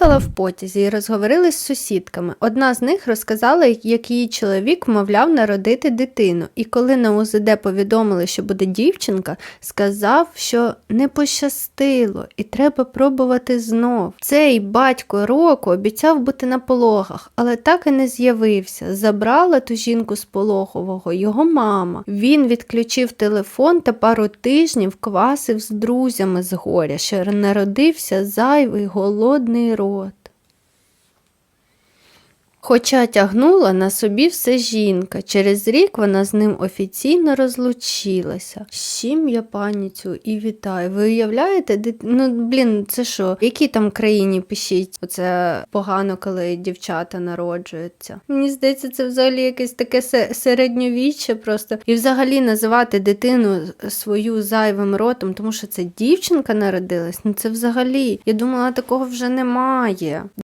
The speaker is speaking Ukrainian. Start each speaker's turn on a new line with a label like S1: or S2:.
S1: Їхала в потязі і розговорилась з сусідками. Одна з них розказала, як її чоловік вмовляв народити дитину, і коли на УЗД повідомили, що буде дівчинка, сказав, що не пощастило і треба пробувати знов. Цей батько року обіцяв бути на пологах, але так і не з'явився. Забрала ту жінку з пологового його мама. Він відключив телефон та пару тижнів квасив з друзями з горя, що народився зайвий голодний рот. Хоча тягнула на собі все жінка, через рік вона з ним офіційно розлучилася. З чим я паніцю і вітаю. Ви уявляєте, дит- ну блін, це що? В якій там країні пишіть? Оце погано, коли дівчата народжуються. Мені здається, це взагалі якесь таке се- середньовіччя просто. І взагалі називати дитину свою зайвим ротом, тому що це дівчинка народилась. Ну це взагалі. Я думала, такого вже немає.